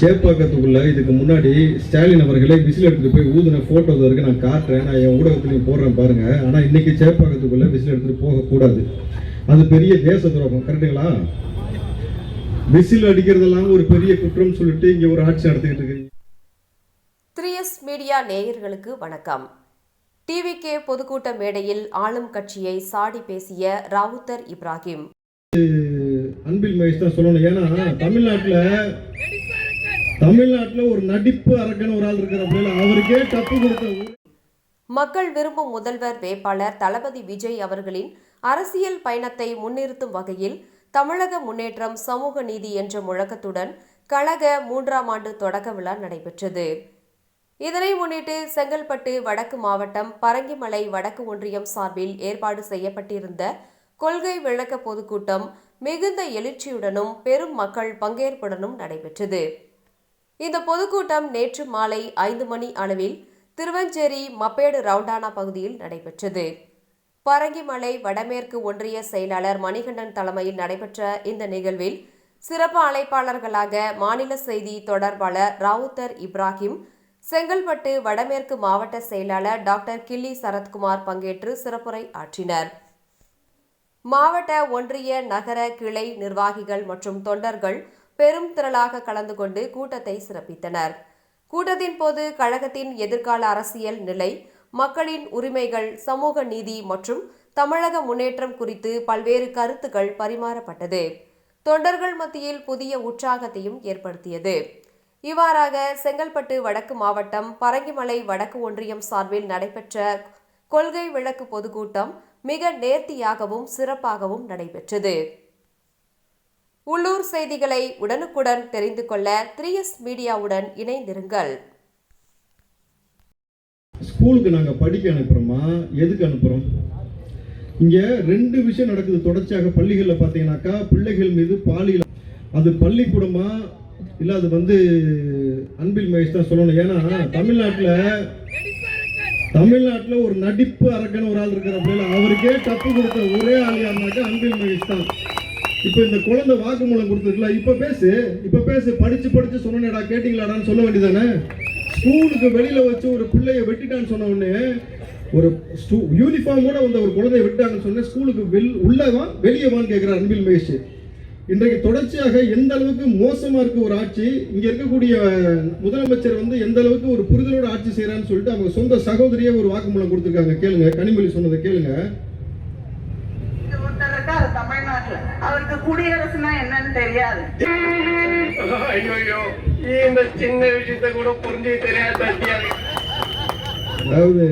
சேப்பாக்கத்துக்குள்ள இதுக்கு முன்னாடி ஸ்டாலின் அவர்களே விசில் எடுத்துட்டு போய் ஊதுன போட்டோ இருக்கு. நான் காட்டுறேன். நான் என் ஊடகத்துலையும் போடுறேன் பாருங்க. ஆனா இன்னைக்கு சேப்பாக்கத்துக்குள்ள விசில் எடுத்துட்டு போகக்கூடாது அது பெரிய தேச துரோகம். கரெக்டுங்களா விசில் அடிக்கிறதெல்லாம் ஒரு பெரிய குற்றம் சொல்லிட்டு இங்க ஒரு ஆட்சி நடத்திக்கிட்டு இருக்கீங்க. த்ரீ எஸ் மீடியா நேயர்களுக்கு வணக்கம். டிவிகே பொதுக்கூட்ட மேடையில் ஆளும் கட்சியை சாடி பேசிய ராவுத்தர் இப்ராஹிம். அன்பில் மகேஷ் தான் சொல்லணும். ஏன்னா தமிழ்நாட்டுல தமிழ்நாட்டுல ஒரு நடிப்பு அரக்கன் ஒரு ஆள் இருக்கிற அவருக்கே தப்பு கொடுத்த மக்கள் விரும்பும் முதல்வர் வேட்பாளர் தளபதி விஜய் அவர்களின் அரசியல் பயணத்தை முன்னிறுத்தும் வகையில் தமிழக முன்னேற்றம் சமூக நீதி என்ற முழக்கத்துடன் கழக மூன்றாம் ஆண்டு தொடக்க விழா நடைபெற்றது. இதனை முன்னிட்டு செங்கல்பட்டு வடக்கு மாவட்டம் பரங்கிமலை வடக்கு ஒன்றியம் சார்பில் ஏற்பாடு செய்யப்பட்டிருந்த கொள்கை விளக்க பொதுக்கூட்டம் மிகுந்த எழுச்சியுடனும் பெரும் மக்கள் பங்கேற்புடனும் நடைபெற்றது. இந்த பொதுக்கூட்டம் நேற்று மாலை ஐந்து மணி அளவில் திருவஞ்சேரி மப்பேடு ரவுண்டானா பகுதியில் நடைபெற்றது. பரங்கிமலை வடமேற்கு ஒன்றிய செயலாளர் மணிகண்டன் தலைமையில் நடைபெற்ற இந்த நிகழ்வில் சிறப்பு அழைப்பாளர்களாக மாநில செய்தி தொடர்பாளர் ராவுத்தர் இப்ராஹிம் செங்கல்பட்டு வடமேற்கு மாவட்ட செயலாளர் டாக்டர் கில்லி சரத்குமார் பங்கேற்று சிறப்புரை ஆற்றினர். மாவட்ட ஒன்றிய நகர கிளை நிர்வாகிகள் மற்றும் தொண்டர்கள் பெரும் திரளாக கலந்து கொண்டு கூட்டத்தை சிறப்பித்தனர். கூட்டத்தின் போது கழகத்தின் எதிர்கால அரசியல் நிலை மக்களின் உரிமைகள் சமூக நீதி மற்றும் தமிழக முன்னேற்றம் குறித்து பல்வேறு கருத்துக்கள் பரிமாறப்பட்டது. தொண்டர்கள் மத்தியில் புதிய உற்சாகத்தையும் ஏற்படுத்தியது. இவ்வாறாக செங்கல்பட்டு வடக்கு மாவட்டம் பரங்கிமலை வடக்கு ஒன்றியம் சார்பில் நடைபெற்ற கொள்கை விளக்கு பொதுக்கூட்டம் மிக நேர்த்தியாகவும் சிறப்பாகவும் நடைபெற்றது. உள்ளூர் செய்திகளை உடனுக்குடன் தெரிந்து கொள்ள த்ரீ எஸ் மீடியாவுடன் இணைந்திருங்கள். ஸ்கூலுக்கு நாங்கள் படிக்க அனுப்புகிறோமா எதுக்கு அனுப்புகிறோம் இங்கே ரெண்டு விஷயம் நடக்குது. தொடர்ச்சியாக பள்ளிகளில் பார்த்தீங்கன்னாக்கா பிள்ளைகள் மீது பாலியல் அது பள்ளிக்கூடமா? இல்லை அது வந்து அன்பில் மகேஷ் தான் சொல்லணும். ஏன்னா தமிழ்நாட்டில் தமிழ்நாட்டில் ஒரு நடிப்பு அரக்கன் ஒரு ஆள் இருக்கிற அவருக்கே தப்பு கொடுத்த ஒரே ஆள் யாருனாக்கா அன்பில் மகேஷ் தான். இப்போ இந்த குழந்தை வாக்குமூலம் கொடுத்துருக்கல இப்போ பேசு இப்போ பேசு படிச்சு படிச்சு சொன்னேடா கேட்டீங்களாடான்னு சொல்ல வேண்டியதானே ஸ்கூலுக்கு வெளியில வச்சு ஒரு பிள்ளைய வெட்டிட்டான்னு சொன்ன உடனே ஒரு யூனிஃபார்மோட வந்த ஒரு குழந்தைய வெட்டாங்கன்னு சொன்ன ஸ்கூலுக்கு வெள் உள்ளவான் வெளியவான்னு கேட்குறார் அன்பில் மகேஷ். இன்றைக்கு தொடர்ச்சியாக எந்த அளவுக்கு மோசமாக இருக்கு ஒரு ஆட்சி இங்கே இருக்கக்கூடிய முதலமைச்சர் வந்து எந்த அளவுக்கு ஒரு புரிதலோட ஆட்சி செய்கிறான்னு சொல்லிட்டு அவங்க சொந்த சகோதரியே ஒரு வாக்குமூலம் கொடுத்துருக்காங்க. கேளுங்க கனிமொழி சொன்னதை கேளுங்க. தமிழ்நாட்டுல அவருக்கு குடியரசுனா என்னன்னு தெரியாது. ஐயோ இந்த சின்ன விஷயத்த கூட புரிஞ்சு தெரியாத அதாவது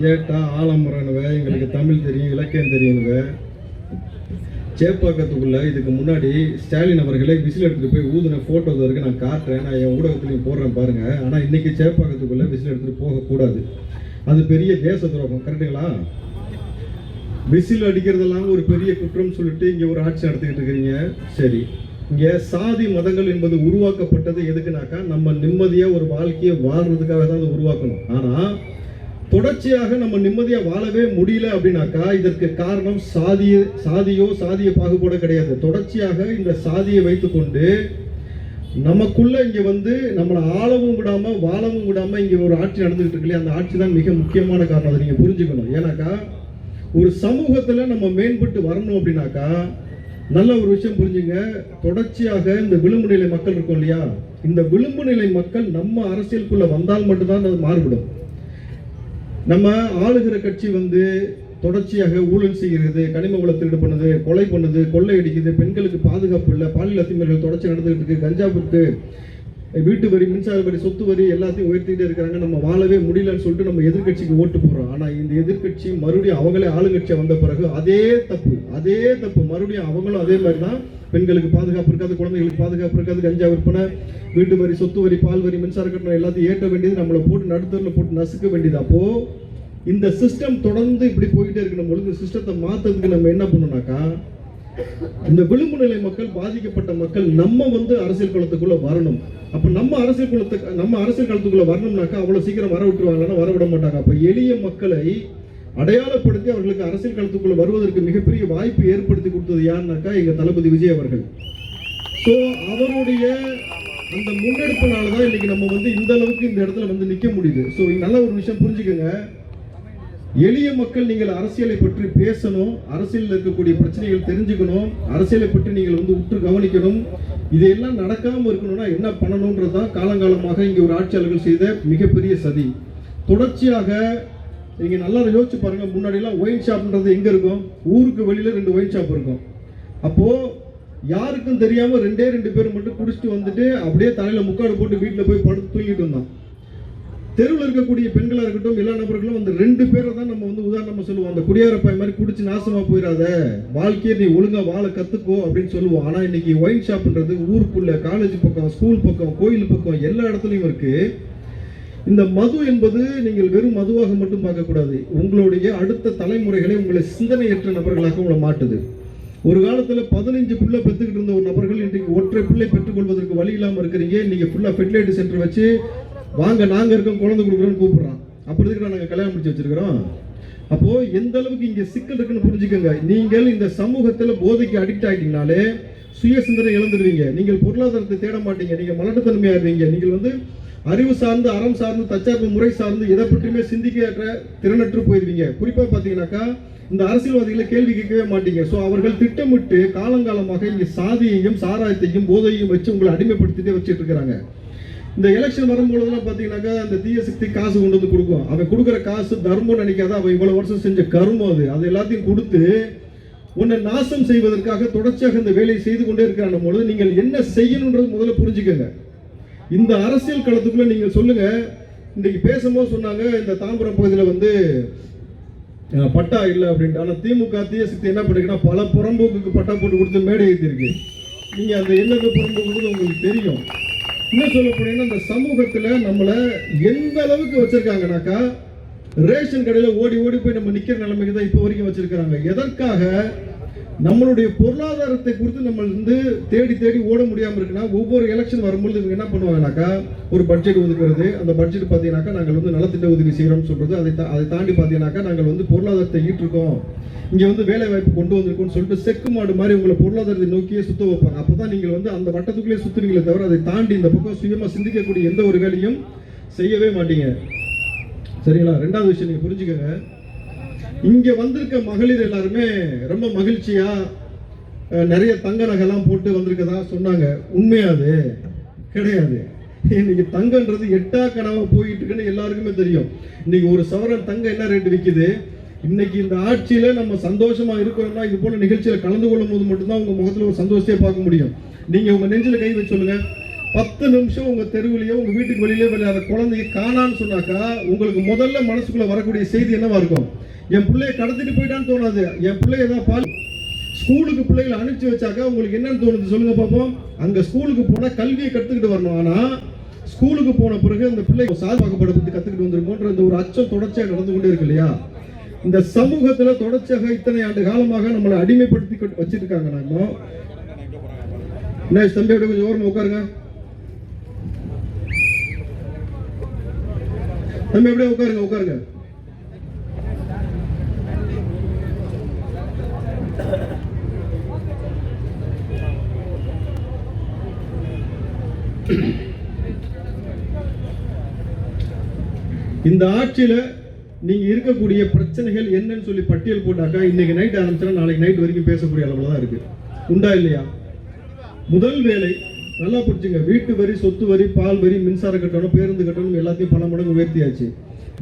கேட்டா ஆலம்பரனுவ எங்களுக்கு தமிழ் தெரியும் இலக்கியம் தெரியுங்க சேப்பாக்கத்துக்குள்ள இதுக்கு முன்னாடி ஸ்டாலின் அவர்களே விசில் எடுத்துட்டு போய் ஊதுன போட்டோ இருக்கு நான் காட்டுறேன். நான் என் ஊடகத்துலையும் போடுறேன் பாருங்க. ஆனா இன்னைக்கு சேப்பாக்கத்துக்குள்ள விசில் எடுத்துட்டு போகக்கூடாது. அது பெரிய தேச துரோகம் கரெக்டுங்களா விசில் அடிக்கிறதெல்லாம் ஒரு பெரிய குற்றம் சொல்லிட்டு இங்கே ஒரு ஆட்சி நடத்திக்கிட்டு இருக்கிறீங்க. சரி. இங்கே சாதி மதங்கள் என்பது உருவாக்கப்பட்டது எதுக்குனாக்கா நம்ம நிம்மதியாக ஒரு வாழ்க்கையை வாழ்றதுக்காக தான் அதை உருவாக்கணும். ஆனால் தொடர்ச்சியாக நம்ம நிம்மதியாக வாழவே முடியல அப்படின்னாக்கா இதற்கு காரணம் சாதிய சாதியோ சாதிய பாகுபாடோ கிடையாது. தொடர்ச்சியாக இந்த சாதியை வைத்துக்கொண்டு நமக்குள்ள இங்கே வந்து நம்மளை ஆளவும் விடாமல் வாழவும் விடாமல் இங்கே ஒரு ஆட்சி நடந்துகிட்டு இருக்கு இல்லையா? அந்த ஆட்சி தான் மிக முக்கியமான காரணம். அதை நீங்கள் புரிஞ்சுக்கணும். ஏன்னாக்கா ஒரு சமூகத்துல நம்ம மேம்பட்டு வரணும் அப்படின்னாக்கா நல்ல ஒரு விஷயம் புரிஞ்சுங்க. தொடர்ச்சியாக இந்த விளிம்பு நிலை மக்கள் இருக்கும் இல்லையா? இந்த விளிம்பு நிலை மக்கள் நம்ம அரசியலுக்குள்ள வந்தால் மட்டும்தான் அது மாறுபடும். நம்ம ஆளுகிற கட்சி வந்து தொடர்ச்சியாக ஊழல் செய்கிறது கனிம வள திருடு பண்ணுது கொலை பண்ணுது கொள்ளை அடிக்குது பெண்களுக்கு பாதுகாப்பு இல்லை பாலியல் அத்துமீறல் தொடர்ச்சி நடந்துகிட்டு இருக்கு கஞ்சாவுக்கு வீட்டு வரி மின்சார வரி சொத்து வரி எல்லாத்தையும் உயர்த்திட்டே இருக்கிறாங்க. நம்ம வாழவே முடியலன்னு சொல்லிட்டு நம்ம எதிர்க்கட்சிக்கு ஓட்டு போடுறோம். ஆனால் இந்த எதிர்க்கட்சி மறுபடியும் அவங்களே ஆளுங்கட்சியா வந்த பிறகு அதே தப்பு அதே தப்பு. மறுபடியும் அவங்களும் அதே மாதிரி தான் பெண்களுக்கு பாதுகாப்பு இருக்காது குழந்தைகளுக்கு பாதுகாப்பு இருக்காது கஞ்சா விற்பனை வீட்டு வரி சொத்து வரி பால் வரி மின்சார கட்டணம் எல்லாத்தையும் ஏற்ற வேண்டியது நம்மளை போட்டு நடுத்தரில் போட்டு நசுக்க வேண்டியது. அப்போ இந்த சிஸ்டம் தொடர்ந்து இப்படி போயிட்டே இருக்கணும். பொழுது சிஸ்டத்தை மாற்றுறதுக்கு நம்ம என்ன பண்ணணும்னாக்கா இந்த விளிம்பு நிலை மக்கள் பாதிக்கப்பட்ட மக்கள் நம்ம வந்து அரசியல் குளத்துக்குள்ள வரணும். அப்ப நம்ம அரசியல் குலத்துக்கு நம்ம அரசியல் களத்துக்குள்ள வரணும்னாக்கா அவ்வளவு சீக்கிரம் வர விட்டுருவாங்கன்னா வர விட மாட்டாங்க. அப்ப எளிய மக்களை அடையாளப்படுத்தி அவர்களுக்கு அரசியல் களத்துக்குள்ள வருவதற்கு மிகப்பெரிய வாய்ப்பு ஏற்படுத்தி கொடுத்தது யாருனாக்கா எங்க தளபதி விஜய் அவர்கள். ஸோ அவருடைய அந்த முன்னெடுப்புனால தான் இன்னைக்கு நம்ம வந்து இந்த அளவுக்கு இந்த இடத்துல வந்து நிற்க முடியுது. ஸோ நல்ல ஒரு விஷயம் புரிஞ்சுக்கோங்க. எளிய மக்கள் நீங்கள் அரசியலை பற்றி பேசணும் அரசியலில் இருக்கக்கூடிய பிரச்சனைகள் தெரிஞ்சுக்கணும் அரசியலை பற்றி நீங்கள் வந்து உற்று கவனிக்கணும். இதையெல்லாம் நடக்காமல் இருக்கணும்னா என்ன பண்ணணுன்றது தான் காலங்காலமாக இங்கே ஒரு ஆட்சியாளர்கள் செய்த மிகப்பெரிய சதி. தொடர்ச்சியாக நீங்கள் நல்லா யோசிச்சு பாருங்க முன்னாடிலாம் ஒயின் ஷாப்ன்றது எங்கே இருக்கும்? ஊருக்கு வெளியில் ரெண்டு ஒயின் ஷாப் இருக்கும். அப்போது யாருக்கும் தெரியாமல் ரெண்டே ரெண்டு பேர் மட்டும் குடிச்சிட்டு வந்துட்டு அப்படியே தலையில் முக்காடு போட்டு வீட்டில் போய் படுத்து தூங்கிட்டு இருந்தான். தெருவில் இருக்கக்கூடிய பெண்களாக இருக்கட்டும் எல்லா நபர்களும் அந்த ரெண்டு பேரை தான் நம்ம வந்து உதாரணமாக சொல்லுவோம். அந்த குடியாரப்பாய் மாதிரி குடிச்சு நாசமாக போயிடாத வாழ்க்கையை நீ ஒழுங்காக வாழ கற்றுக்கோ அப்படின்னு சொல்லுவோம். ஆனால் இன்னைக்கு ஒயின் ஷாப்ன்றது ஊருக்குள்ளே காலேஜ் பக்கம் ஸ்கூல் பக்கம் கோயில் பக்கம் எல்லா இடத்துலையும் இருக்கு. இந்த மது என்பது நீங்கள் வெறும் மதுவாக மட்டும் பார்க்கக்கூடாது. உங்களுடைய அடுத்த தலைமுறைகளை உங்களை சிந்தனையற்ற நபர்களாக உங்களை மாட்டுது. ஒரு காலத்தில் பதினஞ்சு பிள்ளை பெற்றுக்கிட்டு இருந்த ஒரு நபர்கள் இன்றைக்கு ஒற்றை பிள்ளை பெற்றுக்கொள்வதற்கு வழி இல்லாமல் இருக்கிறீங்க. நீங்கள் ஃபுல்லாக ஃபெர்டிலைட்டி சென்டர் வச்சு வாங்க நாங்கள் இருக்கோம் குழந்தை கொடுக்குறோன்னு கூப்பிடுறான். அப்படி இருக்கிற நாங்கள் கல்யாணம் முடிச்சு வச்சிருக்கிறோம். அப்போ எந்த அளவுக்கு இங்க சிக்கல் இருக்குன்னு புரிஞ்சுக்கோங்க. நீங்கள் இந்த சமூகத்துல போதைக்கு அடிக்ட் ஆகிட்டீங்கனாலே சுய சிந்தனை இழந்துடுவீங்க. நீங்கள் பொருளாதாரத்தை தேட மாட்டீங்க. நீங்க மலட்டுத்தன்மையா இருவீங்க நீங்கள் வந்து அறிவு சார்ந்து அறம் சார்ந்து தற்சார்பு முறை சார்ந்து எதை பற்றியுமே சிந்திக்கிற திறனற்று போயிருவீங்க. குறிப்பா பாத்தீங்கன்னாக்கா இந்த அரசியல்வாதிகளை கேள்வி கேட்கவே மாட்டீங்க. ஸோ அவர்கள் திட்டமிட்டு காலங்காலமாக இங்க சாதியையும் சாராயத்தையும் போதையையும் வச்சு உங்களை அடிமைப்படுத்திட்டே வச்சுட்டு இருக்கிறாங்க. இந்த எலெக்ஷன் வரும்பொழுதுலாம் பார்த்தீங்கன்னாக்கா அந்த தீய சக்தி காசு கொண்டு வந்து கொடுக்கும். அவன் கொடுக்குற காசு தர்மம் நினைக்காத அவன் இவ்வளோ வருஷம் செஞ்ச கருமம் அது. அது எல்லாத்தையும் கொடுத்து உன்னை நாசம் செய்வதற்காக தொடர்ச்சியாக இந்த வேலையை செய்து கொண்டே இருக்கிறான. பொழுது நீங்கள் என்ன செய்யணுன்றது முதல்ல புரிஞ்சுக்கோங்க. இந்த அரசியல் களத்துக்குள்ள நீங்கள் சொல்லுங்க. இன்னைக்கு பேசும்போது சொன்னாங்க இந்த தாம்பரம் பகுதியில் வந்து பட்டா இல்லை அப்படின்ட்டு. ஆனால் திமுக தீய சக்தி என்ன பண்ணிருக்குன்னா பல புறம்போக்குக்கு பட்டா போட்டு கொடுத்து மேடை ஏற்றிருக்கு நீங்கள் அந்த என்னென்ன புறம்போக்குன்னு உங்களுக்கு தெரியும். இன்னும் சொல்ல போனீங்கன்னா இந்த சமூகத்துல நம்மள எந்த அளவுக்கு வச்சிருக்காங்கனாக்கா ரேஷன் கடையில ஓடி ஓடி போய் நம்ம நிக்கிற நிலைமைக்கு தான் இப்போ வரைக்கும் வச்சிருக்காங்க எதற்காக? நம்மளுடைய பொருளாதாரத்தை குறித்து நம்ம வந்து தேடி தேடி ஓட முடியாம இருக்குன்னா ஒவ்வொரு எலெக்ஷன் வரும்பொழுது இவங்க என்ன பண்ணுவாங்கனாக்கா ஒரு பட்ஜெட் ஒதுக்குறது. அந்த பட்ஜெட் பார்த்தீங்கன்னாக்கா நாங்கள் வந்து நலத்திட்ட உதவி செய்கிறோம்னு சொல்றது. அதை தா- அதை தாண்டி பார்த்தீங்கன்னாக்கா நாங்கள் வந்து பொருளாதாரத்தை ஈட்டிருக்கோம். இங்கே வந்து வேலை வாய்ப்பு கொண்டு வந்திருக்கோம்னு சொல்லிட்டு செக்கு மாடு மாதிரி உங்களை பொருளாதாரத்தை நோக்கியே சுத்த வைப்பாங்க. அப்போ தான் நீங்கள் வந்து அந்த வட்டத்துக்குள்ளே சுத்துறீங்களே தவிர அதை தாண்டி இந்த பக்கம் சுயமாக சிந்திக்கக்கூடிய எந்த ஒரு வேலையும் செய்யவே மாட்டீங்க. சரிங்களா? ரெண்டாவது விஷயம் நீங்கள் புரிஞ்சுக்கங்க. இங்கே வந்திருக்க மகளிர் எல்லாருமே ரொம்ப மகிழ்ச்சியா நிறைய தங்க நகைலாம் போட்டு வந்திருக்கதா சொன்னாங்க. உண்மையாது கிடையாது. இன்னைக்கு தங்கன்றது எட்டா கனவா போயிட்டு இருக்குன்னு எல்லாருக்குமே தெரியும். இன்னைக்கு ஒரு சவரன் தங்கம் என்ன ரேட் விக்குது? இன்னைக்கு இந்த ஆட்சியில நம்ம சந்தோஷமா இருக்கிறோம்னா இது போல நிகழ்ச்சியில கலந்து கொள்ளும் போது மட்டும்தான் உங்க முகத்துல ஒரு சந்தோஷத்தையே பார்க்க முடியும். நீங்க உங்க நெஞ்சில கை வச்சு சொல்லுங்க. பத்து நிமிஷம் உங்க தெருவிலேயோ உங்க வீட்டுக்கு வெளியிலேயே விளையாடுற குழந்தைய காணான்னு சொன்னாக்கா உங்களுக்கு முதல்ல மனசுக்குள்ள வரக்கூடிய செய்தி என்னவா இருக்கும்? என் பிள்ளைய கடத்திட்டு போயிட்டான்னு தோணாது. என் பிள்ளைய ஏதாவது பால் ஸ்கூலுக்கு பிள்ளைகளை அனுப்பிச்சு வச்சாக்க உங்களுக்கு என்னன்னு தோணுது சொல்லுங்க பார்ப்போம் அங்க ஸ்கூலுக்கு போனா கல்வியை கத்துக்கிட்டு வரணும். ஆனா ஸ்கூலுக்கு போன பிறகு அந்த பிள்ளை சார்பாக்கப்பட பத்தி கத்துக்கிட்டு வந்திருக்கோன்ற இந்த ஒரு அச்சம் தொடர்ச்சியாக நடந்து கொண்டே இருக்கு இல்லையா? இந்த சமூகத்துல தொடர்ச்சியாக இத்தனை ஆண்டு காலமாக நம்மளை அடிமைப்படுத்தி வச்சிருக்காங்க நம்ம என்ன தம்பியோட கொஞ்சம் ஓரமா உட்காருங்க. தம்பி எப்படியே உட்காருங்க உட்காருங்க. இந்த ஆட்சியில நீங்க இருக்கக்கூடிய பிரச்சனைகள் என்னன்னு சொல்லி பட்டியல் போட்டாக்கா இன்னைக்கு நைட் ஆரம்பிச்சா நாளைக்கு நைட் வரைக்கும் பேசக்கூடிய அளவுல தான் இருக்கு. உண்டா இல்லையா? முதல் வேலை நல்லா புரிஞ்சுங்க. வீட்டு வரி சொத்து வரி பால் வரி மின்சார கட்டணம் பேருந்து கட்டணம் எல்லாத்தையும் பணம் மடங்கு உயர்த்தியாச்சு.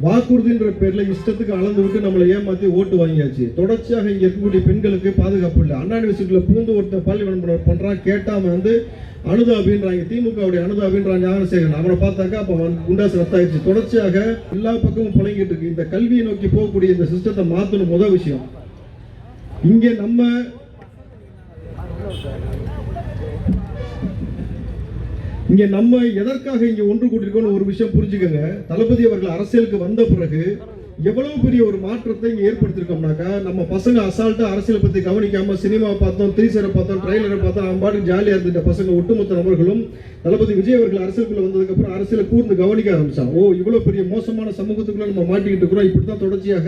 வாக்குறுதின்ற பேர்ல இஷ்டத்துக்கு அளந்து விட்டு நம்மளை ஏமாத்தி ஓட்டு வாங்கியாச்சு. தொடர்ச்சியாக இங்க இருக்கக்கூடிய பெண்களுக்கு பாதுகாப்பு இல்லை. அண்ணா யூனிவர்சிட்டியில பூந்து ஒருத்தன் பாலி விளம்பரம் பண்றான் கேட்டா அவன் வந்து அனுதாபின்றாங்க திமுகவுடைய அப்படின்றான் ஞானசேகரன். அவனை பார்த்தாக்கா அப்ப அவன் குண்டாசு ரத்தாயிடுச்சு. தொடர்ச்சியாக எல்லா பக்கமும் புழங்கிட்டு இருக்கு. இந்த கல்வியை நோக்கி போகக்கூடிய இந்த சிஸ்டத்தை மாத்தணும் முதல் விஷயம். இங்க நம்ம இங்கே நம்ம எதற்காக இங்கே ஒன்று கூட்டிருக்கோம்னு ஒரு விஷயம் புரிஞ்சுக்கோங்க. தளபதி அவர்கள் அரசியலுக்கு வந்த பிறகு எவ்வளவு பெரிய ஒரு மாற்றத்தை இங்கே ஏற்படுத்திருக்கோம்னாக்கா நம்ம பசங்க அசால்ட்டாக அரசியலை பற்றி கவனிக்காமல் சினிமாவை பார்த்தோம் த்ரீசரை பார்த்தோம் ட்ரைலரை பார்த்தோம் அவன் பாட்டுக்கு ஜாலியா இருந்துட்ட பசங்க ஒட்டுமொத்த நபர்களும் தளபதி விஜய் அவர்கள் அரசியலுக்குள்ளே வந்ததுக்கப்புறம் அரசியலை கூர்ந்து கவனிக்க ஆரம்பித்தான் ஓ இவ்வளோ பெரிய மோசமான சமூகத்துக்குள்ளே நம்ம மாட்டிக்கிட்டு இருக்கிறோம். இப்படி தான் தொடர்ச்சியாக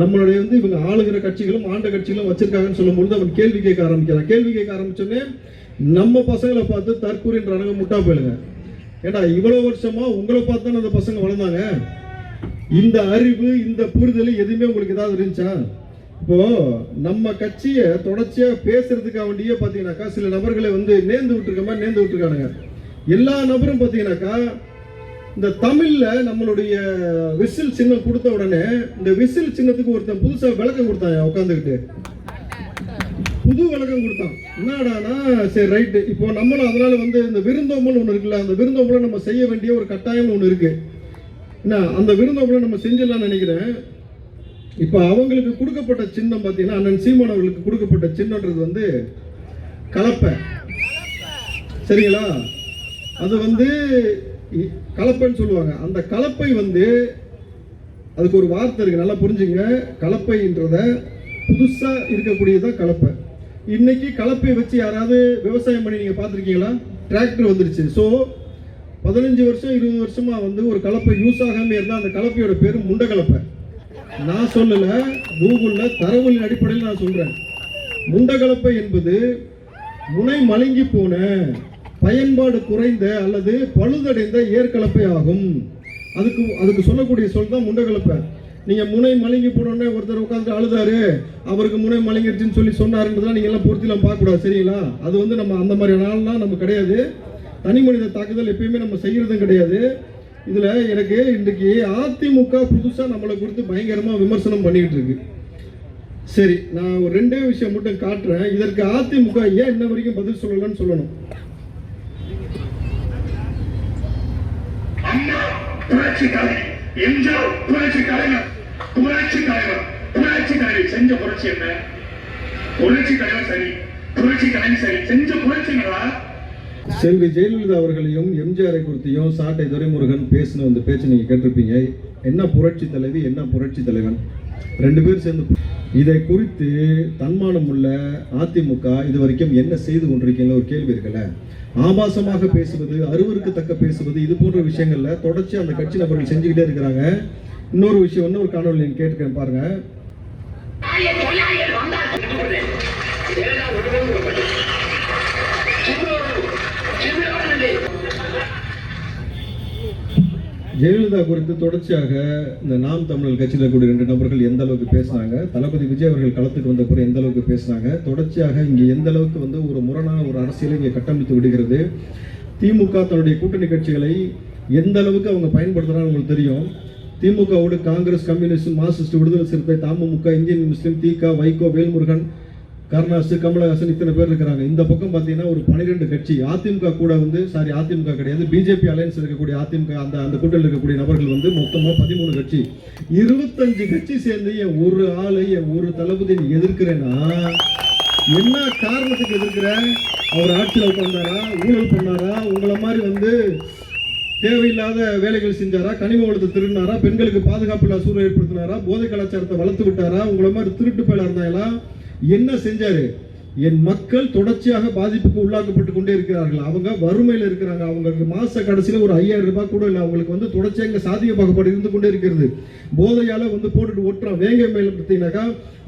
நம்மளுடைய வந்து இவங்க ஆளுகிற கட்சிகளும் ஆண்ட கட்சிகளும் வச்சிருக்காங்கன்னு சொல்லும்பொழுது அவன் கேள்வி கேட்க ஆரம்பிக்கிறான். கேள்வி கேட்க ஆரம்பிச்சோடனே நம்ம பசங்களை பார்த்து தற்கூறின்றானுங்க முட்டா போயிடுங்க. ஏடா இவ்வளோ வருஷமா உங்களை பார்த்து தானே அந்த பசங்க வளர்ந்தாங்க? இந்த அறிவு இந்த புரிதல் எதுவுமே உங்களுக்கு ஏதாவது இருந்துச்சா? இப்போ நம்ம கட்சியை தொடர்ச்சியா பேசுறதுக்காக வேண்டியே பார்த்தீங்கன்னாக்கா சில நபர்களை வந்து நேர்ந்து விட்டுருக்க மாதிரி நேர்ந்து விட்டுருக்கானுங்க. எல்லா நபரும் பார்த்தீங்கன்னாக்கா இந்த தமிழில் நம்மளுடைய விசில் சின்னம் கொடுத்த உடனே இந்த விசில் சின்னத்துக்கு ஒருத்தன் புதுசாக விளக்கம் கொடுத்தான் உட்காந்துக்கிட்டு புது விளக்கம் கொடுத்தான் என்னடானா சரி ரைட்டு இப்போ நம்மளும் அதனால வந்து இந்த விருந்தோம்பல் ஒன்று இருக்குல்ல அந்த விருந்தோம்பலை நம்ம செய்ய வேண்டிய ஒரு கட்டாயம் ஒன்று இருக்கு. என்ன அந்த விருந்தோம்பலை நம்ம செஞ்சிடலாம்னு நினைக்கிறேன். இப்போ அவங்களுக்கு கொடுக்கப்பட்ட சின்னம் பார்த்தீங்கன்னா அண்ணன் சீமான் அவர்களுக்கு கொடுக்கப்பட்ட சின்னன்றது வந்து கலப்பை. சரிங்களா? அது வந்து இ- கலப்பைன்னு சொல்லுவாங்க. அந்த கலப்பை வந்து அதுக்கு ஒரு வார்த்தை இருக்கு நல்லா புரிஞ்சுங்க. கலப்பைன்றத புதுசாக இருக்கக்கூடியதான் கலப்பை. இன்னைக்கு கலப்பை வச்சு யாராவது விவசாயம் பண்ணி நீங்க பார்த்துருக்கீங்களா? டிராக்டர் வந்துருச்சு. ஸோ பதினஞ்சு வருஷம் இருபது வருஷமா வந்து ஒரு கலப்பை யூஸ் ஆகாமல் இருந்தால் அந்த கலப்பையோட பேர் முண்டை கலப்பை நான் சொல்லல கூகுள்ல தரவுகளின் அடிப்படையில் நான் சொல்றேன். முண்டை கலப்பை என்பது முனை மலங்கி போன பயன்பாடு குறைந்த அல்லது பழுதடைந்த ஏற்கலப்பை ஆகும். அதுக்கு அதுக்கு சொல்லக்கூடிய சொல் தான் முண்டகலப்பை நீங்கள் முனை மலங்கி போனோடனே ஒருத்தர் உட்காந்து அழுதாரு அவருக்கு முனை மலங்கிடுச்சுன்னு சொல்லி சொன்னாருன்றதுலாம் நீங்கள் எல்லாம் பொருத்திலாம் பார்க்கக்கூடாது சரிங்களா? அது வந்து நம்ம அந்த மாதிரி நாள்லாம் நம்ம கிடையாது. தனி மனித தாக்குதல் எப்பயுமே நம்ம செய்கிறதும் கிடையாது. இதில் எனக்கு இன்றைக்கு அதிமுக புதுசாக நம்மளை குறித்து பயங்கரமாக விமர்சனம் பண்ணிக்கிட்டு இருக்கு. சரி நான் ஒரு ரெண்டே விஷயம் மட்டும் காட்டுறேன். இதற்கு அதிமுக ஏன் இன்ன வரைக்கும் பதில் சொல்லலன்னு சொல்லணும். அம்மா புரட்சி கலை எம்ஜிஆர் புரட்சி கலைஞர். புரட்சி தலைவர் புரட்சி தலைவர் செஞ்ச புரட்சி என்ன? புரட்சி தலைவர் சரி புரட்சி கலைஞர் சரி செஞ்ச புரட்சிங்களா செல்வி ஜெயலலிதா அவர்களையும் எம்ஜிஆரை குறித்தையும் சாட்டை துரைமுருகன் பேசின அந்த பேச்சு நீங்கள் கேட்டிருப்பீங்க. என்ன புரட்சி தலைவி என்ன புரட்சி தலைவன்? ரெண்டு பேர் சேர்ந்து இதை குறித்து தன்மானம் உள்ள அதிமுக இது வரைக்கும் என்ன செய்து கொண்டிருக்கீங்க ஒரு கேள்வி இருக்கல ஆபாசமாக பேசுவது அருவருக்கத்தக்க பேசுவது இது போன்ற விஷயங்கள்ல தொடர்ச்சி அந்த கட்சி நபர்கள் செஞ்சுக்கிட்டே இருக்கிறாங்க. இன்னொரு விஷயம் இன்னொரு காணொலி நீங்க கேட்டுக்கிறேன் பாருங்க. ஜெயலலிதா குறித்து தொடர்ச்சியாக இந்த நாம் தமிழர் கட்சியில் இருக்கக்கூடிய ரெண்டு நபர்கள் எந்த அளவுக்கு பேசினாங்க தளபதி விஜய் அவர்கள் களத்துக்கு வந்த பிறகு எந்த அளவுக்கு பேசினாங்க தொடர்ச்சியாக இங்கே எந்த அளவுக்கு வந்து ஒரு முரணான ஒரு அரசியலை இங்கே கட்டமைத்து விடுகிறது திமுக தன்னுடைய கூட்டணி கட்சிகளை எந்த அளவுக்கு அவங்க பயன்படுத்துறாங்க உங்களுக்கு தெரியும். திமுகவோடு Congress communist marxist Viduthalai Siruthai TMMK Indian Muslim DK Vaiko Velmurugan Karunas Kamal Haasan இத்தனை பேர் இருக்கிறாங்க. இந்த பக்கம் பார்த்தீங்கன்னா ஒரு பன்னிரெண்டு கட்சி. அதிமுக கூட வந்து சாரி அதிமுக கிடையாது. பிஜேபி அலையன்ஸ் இருக்கக்கூடிய அதிமுக அந்த அந்த கூட்டத்தில் இருக்கக்கூடிய நபர்கள் வந்து மொத்தமாக பதிமூணு கட்சி. இருபத்தஞ்சு கட்சி சேர்ந்து என் ஒரு ஆளு என் ஒரு தளபதி நீ எதிர்க்கிறேன்னா என்ன காரணத்துக்கு எதிர்க்கிற? அவர் ஆட்சியில் உட்கார்ந்தாரா? ஊழல் பண்ணாரா? உங்களை மாதிரி வந்து தேவையில்லாத வேலைகள் செஞ்சாரா? கனிம வளத்தை திருடினாரா? பெண்களுக்கு பாதுகாப்பு இல்லாத சூழல் ஏற்படுத்தினாரா? போதை கலாச்சாரத்தை வளர்த்து விட்டாரா? உங்களை மாதிரி திருட்டு பயலா இருந்தாங்களா? என்ன செஞ்சாரு? என் மக்கள் தொடர்ச்சியாக பாதிப்புக்கு உள்ளாக்கப்பட்டு கொண்டே இருக்கிறார்கள். அவங்க வறுமையில் இருக்கிறாங்க. அவங்களுக்கு மாச கடைசியில் ஒரு ஐயாயிரம் ரூபாய் கூட இல்லை. அவங்களுக்கு வந்து தொடர்ச்சியாக இங்கே சாதிய பாகுபாடு இருந்து கொண்டே இருக்கிறது. போதையால் வந்து போட்டுட்டு ஒட்டுறான் வேங்க மேல பார்த்தீங்கன்னாக்கா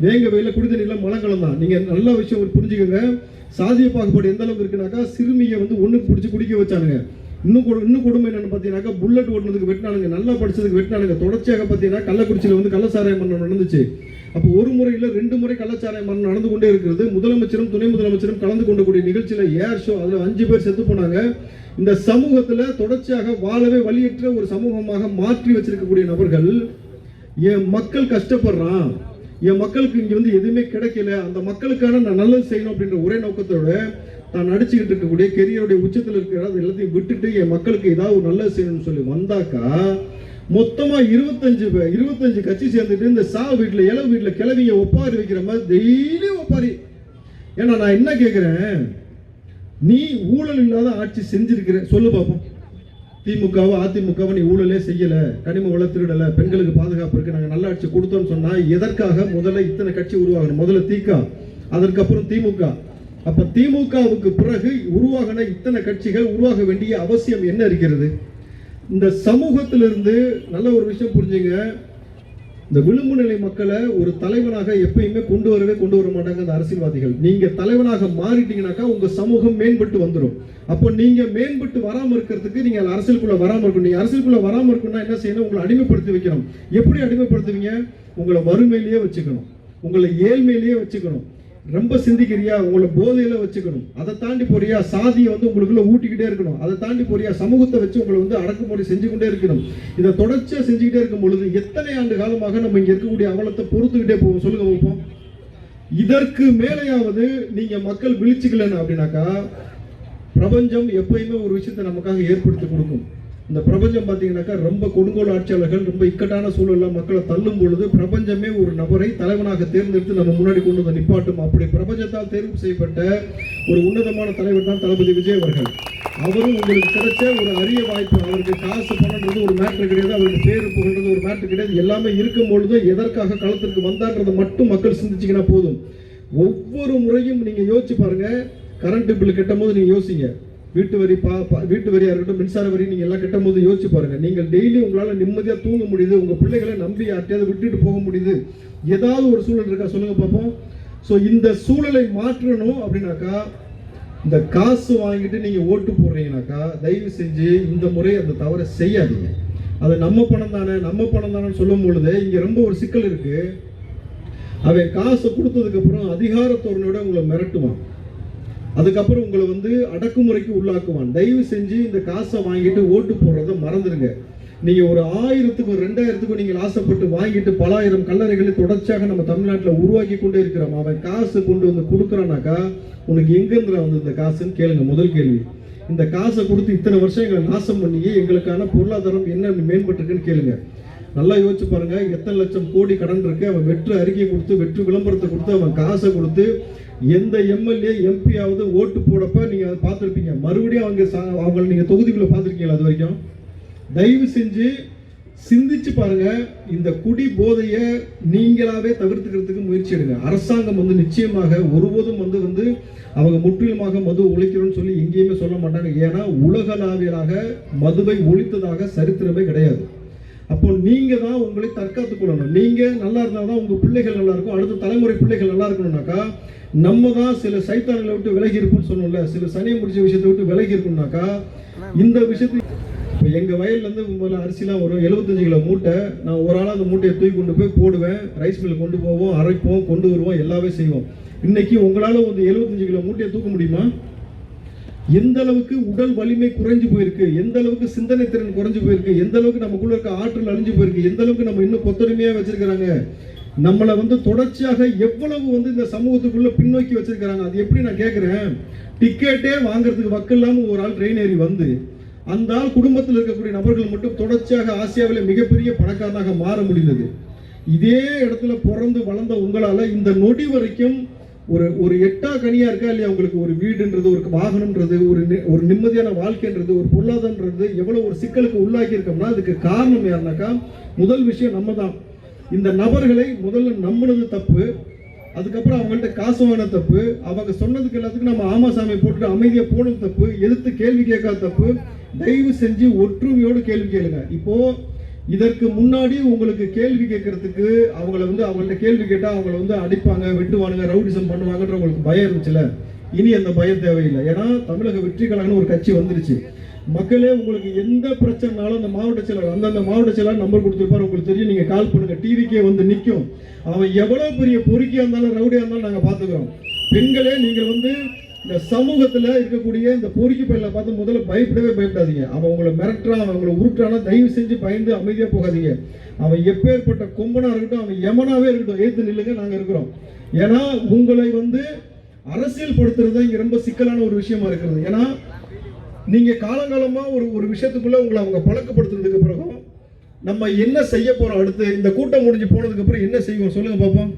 வேங்க வெயில குடிதண்ணில மலங்கலம் தான். நீங்கள் நல்ல விஷயம் புரிஞ்சுக்கோங்க. சாதிய பாகுபாடு எந்த அளவுக்கு இருக்குனாக்கா சிறுமியை வந்து ஒன்று பிடிச்சி குடிக்க வச்சானுங்க. இன்னும் கொடு- இன்னும் கொடுமை என்னன்னு பார்த்தீங்கன்னாக்கா புல்லட் ஓட்டுனதுக்கு வெட்டினானுங்க. நல்லா படிச்சதுக்கு வெட்டினானுங்க. தொடர்ச்சியாக பார்த்தீங்கன்னா கள்ளக்குறிச்சியில் வந்து கள்ளச்சாராய மரணம் நடந்துச்சு. அப்போ ஒரு முறையில் ரெண்டு முறை கள்ளச்சாராய மரணம் நடந்து கொண்டே இருக்கிறது. முதலமைச்சரும் துணை முதலமைச்சரும் கலந்து கொண்டக்கூடிய நிகழ்ச்சியில் ஏர் ஷோ அதில் அஞ்சு பேர் செத்து போனாங்க. இந்த சமூகத்தில் தொடர்ச்சியாக வாழவே வழியற்ற ஒரு சமூகமாக மாற்றி வச்சிருக்கக்கூடிய நபர்கள் என் மக்கள் கஷ்டப்படுறான். என் மக்களுக்கு இங்கே வந்து எதுவுமே கிடைக்கல. அந்த மக்களுக்கான நான் நல்லது செய்யணும் அப்படின்ற ஒரே நோக்கத்தோட தான் நடிச்சுக்கிட்டு இருக்கக்கூடிய கெரியருடைய உச்சத்தில் இருக்கிற அது எல்லாத்தையும் விட்டுட்டு என் மக்களுக்கு ஏதாவது ஒரு நல்லது செய்யணும்னு சொல்லி வந்தாக்கா மொத்தமா இருபத்தஞ்சு பே- இருபத்தஞ்சு கட்சி சேர்ந்துட்டு இந்த சா வீட்டில் இளவு வீட்டில் கிளவிங்க ஒப்பாரி வைக்கிற மாதிரி டெய்லி ஒப்பாரி. ஏன்னா நான் என்ன கேட்குறேன் நீ ஊழல் இல்லாத ஆட்சி செஞ்சிருக்கிற சொல்லு பார்ப்போம் திமுகவோ அதிமுகவோ நீ ஊழலே செய்யலை கனிம வள திருடலை பெண்களுக்கு பாதுகாப்பு இருக்கு நாங்கள் நல்ல ஆட்சி கொடுத்தோம்னு சொன்னால் எதற்காக முதல்ல இத்தனை கட்சி உருவாகணும்? முதல்ல திக அதற்கப்புறம் திமுக. அப்ப திமுகவுக்கு பிறகு உருவாகின இத்தனை கட்சிகள் உருவாக வேண்டிய அவசியம் என்ன இருக்கிறது? இந்த சமூகத்திலிருந்து நல்ல ஒரு விஷயம் புரிஞ்சுங்க. இந்த விளிம்பு நிலை மக்களை ஒரு தலைவனாக எப்பயுமே கொண்டு வரவே கொண்டு வர மாட்டாங்க அந்த அரசியல்வாதிகள். நீங்க தலைவனாக மாறிட்டீங்கனாக்கா உங்க சமூகம் மேம்பட்டு வந்துடும் அப்போ நீங்க மேம்பட்டு வராம இருக்கிறதுக்கு நீங்க அரசியலுக்குள்ள வராம இருக்கணும். நீங்க அரசியலுக்குள்ள வராம இருக்கணும்னா என்ன செய்யணும்? உங்களை அடிமைப்படுத்தி வைக்கணும். எப்படி அடிமைப்படுத்துவீங்க? உங்களை வறுமையிலேயே வச்சுக்கணும். உங்களை ஏழ்மையிலேயே வச்சுக்கணும். ரொம்ப சிந்திக்கிறியா? உங்களை போதையில வச்சுக்கணும். அதை தாண்டி போறியா? சாதியை வந்து உங்களுக்குள்ள ஊட்டிக்கிட்டே இருக்கணும். அதை தாண்டி போறியா? சமூகத்தை வச்சு உங்களை வந்து அடக்குமுறை செஞ்சு கொண்டே இருக்கணும். இதை தொடர்ச்சியா செஞ்சுக்கிட்டே இருக்கும் பொழுது எத்தனை ஆண்டு காலமாக நம்ம இங்க இருக்கக்கூடிய அவலத்தை பொறுத்துக்கிட்டே போவோம்? சொல்லுங்க வைப்போம் இதற்கு மேலேயாவது நீங்க மக்கள் விழிச்சுக்கலன்னு அப்படின்னாக்கா பிரபஞ்சம் எப்பயுமே ஒரு விஷயத்தை நமக்காக ஏற்படுத்தி கொடுக்கும். இந்த பிரபஞ்சம் பார்த்தீங்கன்னாக்கா ரொம்ப கொடுங்கோல் ஆட்சியாளர்கள் ரொம்ப இக்கட்டான சூழலில் மக்களை தள்ளும் பொழுது பிரபஞ்சமே ஒரு நபரை தலைவனாக தேர்ந்தெடுத்து நம்ம முன்னாடி கொண்டு வந்து நிப்பாட்டும். அப்படி பிரபஞ்சத்தால் தேர்வு செய்யப்பட்ட ஒரு உன்னதமான தலைவர் தான் தளபதி விஜய் அவர்கள். அவரும் உங்களுக்கு கிடைச்ச ஒரு அரிய வாய்ப்பு அவருக்கு காசு பணம்ன்றது ஒரு மேட்ரு கிடையாது அவருக்கு பேரு புகழ்றது ஒரு மேட்ரு கிடையாது. எல்லாமே இருக்கும் பொழுது எதற்காக களத்திற்கு வந்தான்றதை மட்டும் மக்கள் சிந்திச்சிங்கன்னா போதும். ஒவ்வொரு முறையும் நீங்கள் யோசிச்சு பாருங்கள் கரண்ட் பில் கட்டும் போது நீங்கள் யோசிங்க. வீட்டு வரி பா பா- வீட்டு வரியா இருக்கட்டும் மின்சார வரி நீங்கள் எல்லாம் கட்டும் போது யோசிச்சு பாருங்கள் நீங்கள் டெய்லி உங்களால் நிம்மதியாக தூங்க முடியுது உங்கள் பிள்ளைகளை நம்பி யார்ட்டையாவது விட்டுட்டு போக முடியுது. ஏதாவது ஒரு சூழல் இருக்கா? சொல்லுங்கள் பார்ப்போம் ஸோ இந்த சூழலை மாற்றணும் அப்படின்னாக்கா இந்த காசு வாங்கிட்டு நீங்கள் ஓட்டு போடுறீங்கனாக்கா தயவு செஞ்சு இந்த முறை அந்த தவறை செய்யாதீங்க. அது நம்ம பணம் தானே நம்ம பணம் தானே சொல்லும் பொழுது இங்கே ரொம்ப ஒரு சிக்கல் இருக்குது அவன் காசை கொடுத்ததுக்கப்புறம் அதிகாரத்தோரனோட உங்களை மிரட்டுவான். அதுக்கப்புறம் உங்களை வந்து அடக்குமுறைக்கு உள்ளாக்குவான். தயவு செஞ்சு இந்த காசை வாங்கிட்டு ஓட்டு போடுறத மறந்துடுங்க. நீங்க ஒரு ஆயிரத்துக்கும் ரெண்டாயிரத்துக்கும் நீங்கள் ஆசைப்பட்டு வாங்கிட்டு பலாயிரம் கல்லறைகளை தொடர்ச்சியாக நம்ம தமிழ்நாட்டில் உருவாக்கி கொண்டே இருக்கிறோம். அவன் காசு கொண்டு வந்து கொடுக்குறானாக்கா உனக்கு எங்கேருந்து வந்து இந்த காசுன்னு கேளுங்க. முதல் கேள்வி. இந்த காசை கொடுத்து இத்தனை வருஷம் எங்களை நாசம் பண்ணியே எங்களுக்கான பொருளாதாரம் என்ன மேம்பட்டுருக்குன்னு கேளுங்க. நல்லா யோசிச்சு பாருங்க எத்தனை லட்சம் கோடி கடன் இருக்கு அவன் வெற்று அறிக்கை கொடுத்து வெற்று விளம்பரத்தை கொடுத்து அவன் காசை கொடுத்து எந்த எம்எல்ஏ எம்பியாவது ஓட்டு போடப்ப நீங்க அதை பார்த்துருப்பீங்க. மறுபடியும் அவங்க அவங்களை நீங்க தொகுதிக்குள்ள பார்த்துருக்கீங்களா அது வரைக்கும்? தயவு செஞ்சு சிந்திச்சு பாருங்க இந்த குடி போதையை நீங்களாவே தவிர்த்துக்கிறதுக்கு முயற்சி எடுங்க. அரசாங்கம் வந்து நிச்சயமாக ஒருபோதும் வந்து வந்து அவங்க முற்றிலுமாக மது ஒழிக்கிறோம்னு சொல்லி எங்கேயுமே சொல்ல மாட்டாங்க. ஏன்னா உலகளாவியலாக மதுவை ஒழித்ததாக சரித்திரமே கிடையாது. அப்போ நீங்க தான் உங்களை தற்காத்து கொள்ளணும். நீங்க நல்லா இருந்தால் தான் உங்க பிள்ளைகள் நல்லா இருக்கும். அடுத்த தலைமுறை பிள்ளைகள் நல்லா இருக்கணும்னாக்கா நம்ம தான் சில சைத்தான்களை விட்டு விலகி இருக்கும்னு சொன்னோம்ல சில சனியை முடிச்ச விஷயத்தை விட்டு விலகி இருக்கணும்னாக்கா இந்த விஷயத்தை இப்போ எங்கள் வயல்லேருந்து முதல்ல அரிசிலாம் வரும். 75 கிலோ மூட்டை நான் ஒரு ஆளாக அந்த மூட்டையை தூக்கி கொண்டு போய் போடுவேன். ரைஸ் மில் கொண்டு போவோம் அரைப்போம் கொண்டு வருவோம் எல்லாமே செய்வோம். இன்னைக்கு உங்களால் வந்து எழுபத்தஞ்சு கிலோ மூட்டையை தூக்க முடியுமா? எந்த அளவுக்கு உடல் வலிமை குறைஞ்சு போயிருக்கு எந்த அளவுக்கு சிந்தனை திறன் குறைஞ்சு போயிருக்கு எந்த அளவுக்கு நமக்குள்ள இருக்க ஆற்றல் அழிஞ்சு போயிருக்கு எந்த அளவுக்கு நம்ம இன்னும் கொத்தடிமையா வச்சிருக்கிறாங்க நம்மளை வந்து தொடர்ச்சியாக எவ்வளவு வந்து இந்த சமூகத்துக்குள்ள பின்னோக்கி வச்சிருக்கிறாங்க அது எப்படி நான் கேட்குறேன் டிக்கெட்டே வாங்குறதுக்கு வக்கு இல்லாம ஒரு ஆள் ட்ரெயின் ஏறி வந்து அந்த ஆள் குடும்பத்தில் இருக்கக்கூடிய நபர்கள் மட்டும் தொடர்ச்சியாக ஆசியாவில் மிகப்பெரிய பணக்காரனாக மாற முடிந்தது. இதே இடத்துல பிறந்து வளர்ந்த உங்களால இந்த நொடி வரைக்கும் ஒரு ஒரு எட்டா கனியா இருக்கா இல்லையா? உங்களுக்கு ஒரு வீடுன்றது ஒரு வாகனம்ன்றது ஒரு நி- ஒரு நிம்மதியான வாழ்க்கைன்றது ஒரு பொருளாதாரன்றது எவ்வளவு ஒரு சிக்கலுக்கு உள்ளாக்கி இருக்கோம்னா அதுக்கு காரணம் யாருனாக்கா முதல் விஷயம் நம்ம தான் இந்த நபர்களை முதல்ல நம்பினது தப்பு. அதுக்கப்புறம் அவங்கள்ட்ட காசு வாங்கின தப்பு. அவங்க சொன்னதுக்கு எல்லாத்துக்கும் நம்ம ஆமா சாமி போட்டுட்டு அமைதியா போனது தப்பு. எதிர்த்து கேள்வி கேட்காத தப்பு. தயவு செஞ்சு ஒற்றுமையோடு கேள்வி கேளுங்க. இப்போது இதற்கு முன்னாடி உங்களுக்கு கேள்வி கேட்கறதுக்கு அவங்கள வந்து அவங்கள்ட்ட கேள்வி கேட்டால் அவங்கள வந்து அடிப்பாங்க வெட்டுவானுங்க ரவுடிசம் பண்ணுவாங்கன்ற உங்களுக்கு பயம் இருந்துச்சுல? இனி அந்த பயம் தேவையில்லை. ஏன்னா தமிழக வெற்றி கழகம்னு ஒரு கட்சி வந்துருச்சு. மக்களே உங்களுக்கு எந்த பிரச்சனைனாலும் அந்த மாவட்ட செயலர் அந்தந்த மாவட்ட செயலர் நம்பர் கொடுத்துருப்பாரு உங்களுக்கு தெரியும். நீங்கள் கால் பண்ணுங்கள் டிவிக்கே வந்து நிற்கும் அவன் எவ்வளோ பெரிய பொறுக்கியாக இருந்தாலும் ரவுடியாக இருந்தாலும் நாங்கள் பார்த்துக்கிறோம் பெண்களே நீங்கள் வந்து இந்த சமூகத்தில் இருக்கக்கூடிய இந்த பொறுக்கி பையனை பார்த்து முதல்ல பயப்படவே பயப்படாதீங்க. அவன் உங்களை மிரட்டுறான் அவன் உங்களை உருட்டுறானா தயவு செஞ்சு பயந்து அமைதியாக போகாதீங்க. அவன் எப்பேற்பட்ட கொம்பனாக இருக்கட்டும் அவன் எமனாவே இருக்கட்டும் ஏத்து நில்லுங்க நாங்கள் இருக்கிறோம். ஏன்னா உங்களை வந்து அரசியல் படுத்துறது தான் இங்கே ரொம்ப சிக்கலான ஒரு விஷயமா இருக்கிறது. ஏன்னா நீங்கள் காலங்காலமாக ஒரு ஒரு விஷயத்துக்குள்ளே உங்களை அவங்க பழக்கப்படுத்துறதுக்கு பிறகும் நம்ம என்ன செய்ய போகிறோம் அடுத்து இந்த கூட்டம் முடிஞ்சு போனதுக்கப்புறம் என்ன செய்வோம்? சொல்லுங்கள் பார்ப்போம்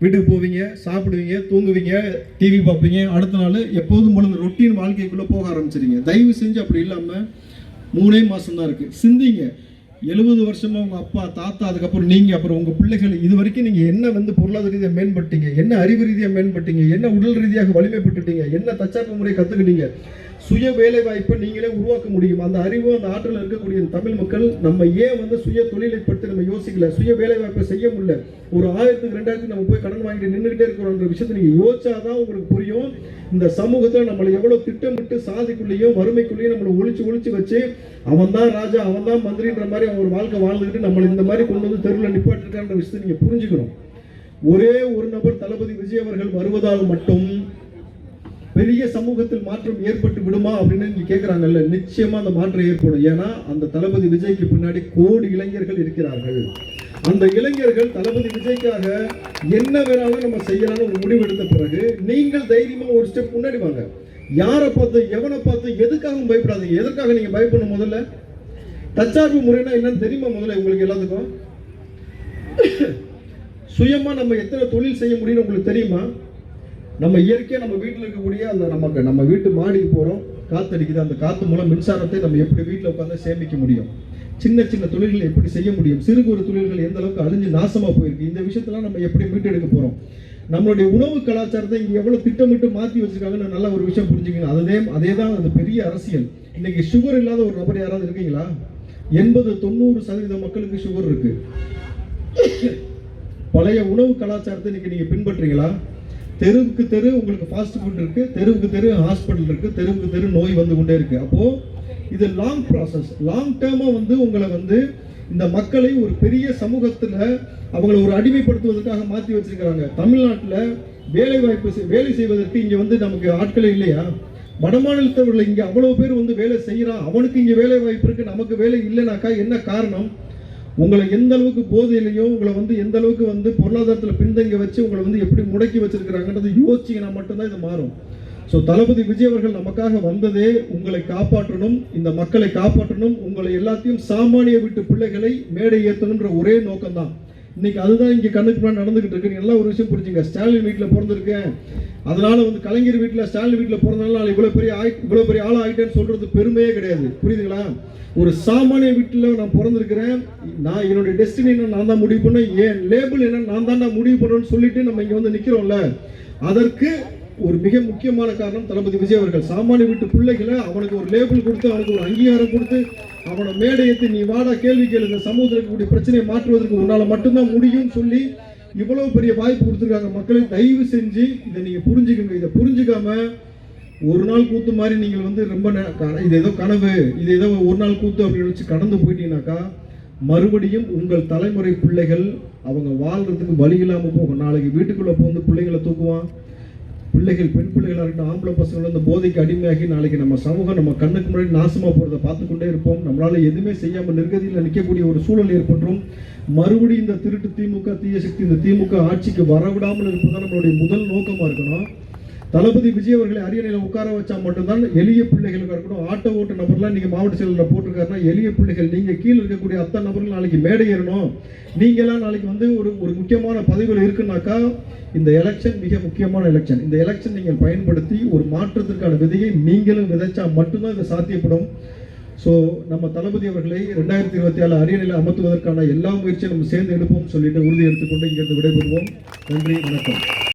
வீட்டுக்கு போவீங்க சாப்பிடுவீங்க தூங்குவீங்க டிவி பார்ப்பீங்க. அடுத்த நாள் எப்போதும் போல இந்த ரொட்டீன் வாழ்க்கைக்குள்ளே போக ஆரம்பிச்சிருங்க. தயவு செஞ்சு அப்படி இல்லாமல் மூணே மாதம் தான் இருக்குது சிந்திங்க. எழுபது வருஷமாக உங்கள் அப்பா தாத்தா அதுக்கப்புறம் நீங்கள் அப்புறம் உங்கள் பிள்ளைகள் இது வரைக்கும் நீங்கள் என்ன வந்து பொருளாதார ரீதியாக மேம்பட்டீங்க? என்ன அறிவு ரீதியாக மேம்பட்டீங்க? என்ன உடல் ரீதியாக வலிமைப்பட்டுட்டீங்க? என்ன தற்சார்பு முறை கற்றுக்கிட்டீங்க சுய வேலை வாய்ப்பை நீங்களே உருவாக்க முடியும். அந்த அறிவு அந்த ஆற்றல் இருக்கக்கூடிய தமிழ் மக்கள் நம்ம ஏன் வந்து சுய தொழிலை பற்றி நம்ம யோசிக்கல சுய வேலை வாய்ப்பை செய்ய முடியல? ஒரு ஆயிரத்துக்கு ரெண்டாயிரத்துக்கு நம்ம போய் கடன் வாங்கிட்டு நின்றுகிட்டே இருக்கிறோன்ற விஷயத்தை நீங்க யோசிச்சாதான் உங்களுக்கு புரியும். இந்த சமூகத்தில் நம்மளை எவ்வளவு திட்டமிட்டு சாதிக்குள்ளேயும் வறுமைக்குள்ளேயும் நம்மளை ஒழிச்சு ஒழிச்சு வச்சு அவன் தான் ராஜா அவன் தான் மந்திரின்ற மாதிரி அவன் ஒரு வாழ்க்கை வாழ்ந்துக்கிட்டு நம்மளை இந்த மாதிரி கொண்டு வந்து தெருவில் நிப்பாட்டிருக்கான்ற விஷயத்தை நீங்க புரிஞ்சுக்கணும். ஒரே ஒரு நபர் தளபதி விஜய் அவர்கள் வருவதால் மட்டும் பெரிய சமூகத்தில் மாற்றம் ஏற்பட்டு விடுமா அப்படின்னு நீங்க கேட்குறாங்கல்ல நிச்சயமா அந்த மாற்றம் ஏற்படும். ஏன்னா அந்த தளபதி விஜய்க்கு பின்னாடி கோடி இளைஞர்கள் இருக்கிறார்கள். அந்த இளைஞர்கள் தளபதி விஜய்க்காக என்ன வேணாலும் நம்ம செய்யலாம்னு ஒரு முடிவு எடுத்த பிறகு நீங்கள் தைரியமா ஒரு ஸ்டெப் முன்னாடி வாங்க. யாரை பார்த்து எவனை பார்த்து எதுக்காகவும் பயப்படாதீங்க. எதற்காக நீங்க பயப்படணும் முதல்ல? தற்சார்பு முறைனா என்னன்னு தெரியுமா முதல்ல உங்களுக்கு எல்லாத்துக்கும்? சுயமா நம்ம எத்தனை தொழில் செய்ய முடியும்னு உங்களுக்கு தெரியுமா? நம்ம இயற்கையாக நம்ம வீட்டில் இருக்கக்கூடிய அந்த நமக்கு நம்ம வீட்டு மாடிக்கு போகிறோம் காற்றடிக்குது அந்த காற்று மூலம் மின்சாரத்தை நம்ம எப்படி வீட்டில் உட்காந்து சேமிக்க முடியும்? சின்ன சின்ன தொழில்கள் எப்படி செய்ய முடியும்? சிறு குறு தொழில்கள் எந்த அளவுக்கு அழிஞ்சு நாசமாக போயிருக்கு? இந்த விஷயத்தெல்லாம் நம்ம எப்படி மீட்டெடுக்க போகிறோம் நம்மளுடைய உணவு கலாச்சாரத்தை இங்கே எவ்வளோ திட்டமிட்டு மாற்றி வச்சுருக்காங்கன்னு நல்ல ஒரு விஷயம் புரிஞ்சுக்கணும் அதே அதே தான் அது பெரிய அரசியல். இன்னைக்கு சுகர் இல்லாத ஒரு நபர் யாராவது இருக்கீங்களா? எண்பது தொண்ணூறு சதவீத மக்களுக்கு சுகர் இருக்கு. பழைய உணவு கலாச்சாரத்தை இன்னைக்கு நீங்கள் பின்பற்றுறீங்களா? தெருவுக்கு தெரு உங்களுக்கு ஃபாஸ்ட் ஃபுட் இருக்கு தெருவுக்கு தெரு ஹாஸ்பிட்டல் இருக்கு தெருவுக்கு தெரு நோய் வந்து கொண்டே இருக்கு. அப்போ இது லாங் ப்ராசஸ் லாங் டேர்மா வந்து உங்களை வந்து இந்த மக்களை ஒரு பெரிய சமூகத்துல அவங்களை ஒரு அடிமைப்படுத்துவதற்காக மாற்றி வச்சிருக்கிறாங்க. தமிழ்நாட்டில் வேலை வாய்ப்பு செய்- வேலை செய்வதற்கு இங்க வந்து நமக்கு ஆட்களே இல்லையா? வடமாநிலத்தவர்கள் இங்க அவ்வளவு பேர் வந்து வேலை செய்யறான். அவனுக்கு இங்க வேலை வாய்ப்பு இருக்கு நமக்கு வேலை இல்லைனாக்கா என்ன காரணம்? உங்களை எந்த அளவுக்கு போதையிலையும் உங்களை வந்து எந்த அளவுக்கு வந்து பொருளாதாரத்தில் பின்தங்கி வச்சு உங்களை வந்து எப்படி முடக்கி வச்சிருக்கிறாங்கன்றது யோசிச்சிங்கன்னா மட்டும்தான் இது மாறும். ஸோ தளபதி விஜய் அவர்கள் நமக்காக வந்ததே உங்களை காப்பாற்றணும் இந்த மக்களை காப்பாற்றணும் உங்களை எல்லாத்தையும் சாமானிய வீட்டு பிள்ளைகளை மேடை ஏற்றணுன்ற ஒரே நோக்கம்தான். இன்னைக்கு அதுதான் இங்கே கண்ணுக்கு முன்னாடி நடந்துகிட்டு இருக்கு. நீங்க எல்லாம் ஒரு விஷயம் புரிஞ்சுங்க. ஸ்டாலின் வீட்டில் பிறந்திருக்கேன். அதனால வந்து கலைஞர் வீட்டில் ஸ்டாலின் வீட்டில் பிறந்தனால நான் இவ்வளோ பெரிய ஆய் இவ்வளோ பெரிய ஆள் ஆகிட்டேன்னு சொல்றது பெருமையே கிடையாது. புரியுதுங்களா? ஒரு சாமானிய வீட்டில் நான் பிறந்திருக்கிறேன். நான் என்னுடைய டெஸ்டினி நான் தான் முடிவு பண்ணேன். என் லேபிள் என்ன நான் தான் நான் முடிவு பண்ணுறேன்னு சொல்லிட்டு நம்ம இங்கே வந்து நிற்கிறோம்ல அதற்கு ஒரு மிக முக்கியமான காரணம் தளபதி விஜய் அவர்கள். சாமானிய வீட்டு பிள்ளைகளை அவனுக்கு ஒரு லேபிள் கொடுத்து அவனுக்கு ஒரு அங்கீகாரம் கொடுத்து அவனை மேடையத்தை நீ வாடா கேள்வி கேளுங்க சமூகத்திற்கு சமூகத்தில் இருக்கக்கூடிய பிரச்சனையை மாற்றுவதற்கு உன்னால் மட்டும்தான் முடியும்னு சொல்லி இவ்வளவு பெரிய வாய்ப்பு கொடுத்துருக்காங்க மக்களை. தயவு செஞ்சு இதை நீங்கள் புரிஞ்சுக்கங்க. இதை புரிஞ்சுக்காம ஒரு நாள் கூத்து மாதிரி நீங்கள் வந்து ரொம்ப க- இது ஏதோ கனவு இது ஏதோ ஒரு நாள் கூத்து அப்படின்னு வச்சு கடந்து போயிட்டீங்கன்னாக்கா மறுபடியும் உங்கள் தலைமுறை பிள்ளைகள் அவங்க வாழ்கிறதுக்கு வழி இல்லாமல் போகும். நாளைக்கு வீட்டுக்குள்ளே போந்து பிள்ளைங்களை தூக்குவான். பிள்ளைகள் பெண் பிள்ளைகளாக இருக்கட்டும் ஆம்பளை பசங்களும் இந்த போதைக்கு அடிமையாகி நாளைக்கு நம்ம சமூகம் நம்ம கண்ணுக்கு முன்னாடி நாசமாக போகிறத பார்த்து கொண்டே இருப்போம். நம்மளால் எதுவுமே செய்யாமல் நிர்கதியில் நிற்கக்கூடிய ஒரு சூழல் ஏற்பட்டுரும். மறுபடியும் இந்த திருட்டு திமுக தீய சக்தி இந்த திமுக ஆட்சிக்கு வரவிடாமல் இருப்பதுதான் நம்மளுடைய முதல் நோக்கமாக இருக்கணும். தளபதி விஜய் அவர்களை அரியணையில் உட்கார வச்சா மட்டும்தான் எளிய பிள்ளைகளுக்கு இருக்கணும் ஆட்டோ ஓட்ட நபர்லாம் நீங்கள் மாவட்ட செயலரில் போட்டிருக்காருன்னா எளிய பிள்ளைகள் நீங்கள் கீழே இருக்கக்கூடிய அத்தனை நபர்கள் நாளைக்கு மேடை ஏறணும். நீங்களாம் நாளைக்கு வந்து ஒரு ஒரு முக்கியமான பதவிகள் இருக்குனாக்கா இந்த எலெக்ஷன் மிக முக்கியமான எலெக்ஷன் இந்த எலெக்ஷன் நீங்கள் பயன்படுத்தி ஒரு மாற்றத்திற்கான விதையை நீங்களும் விதைச்சா மட்டும்தான் இது சாத்தியப்படும். ஸோ நம்ம தளபதி அவர்களை ரெண்டாயிரத்தி இருபத்தி ஏழு அரியணையில் அமர்த்துவதற்கான எல்லா முயற்சியும் நம்ம சேர்ந்து எடுப்போம் சொல்லிட்டு உறுதி எடுத்துக்கொண்டு இங்கிருந்து விடைபெறுவோம். நன்றி வணக்கம்.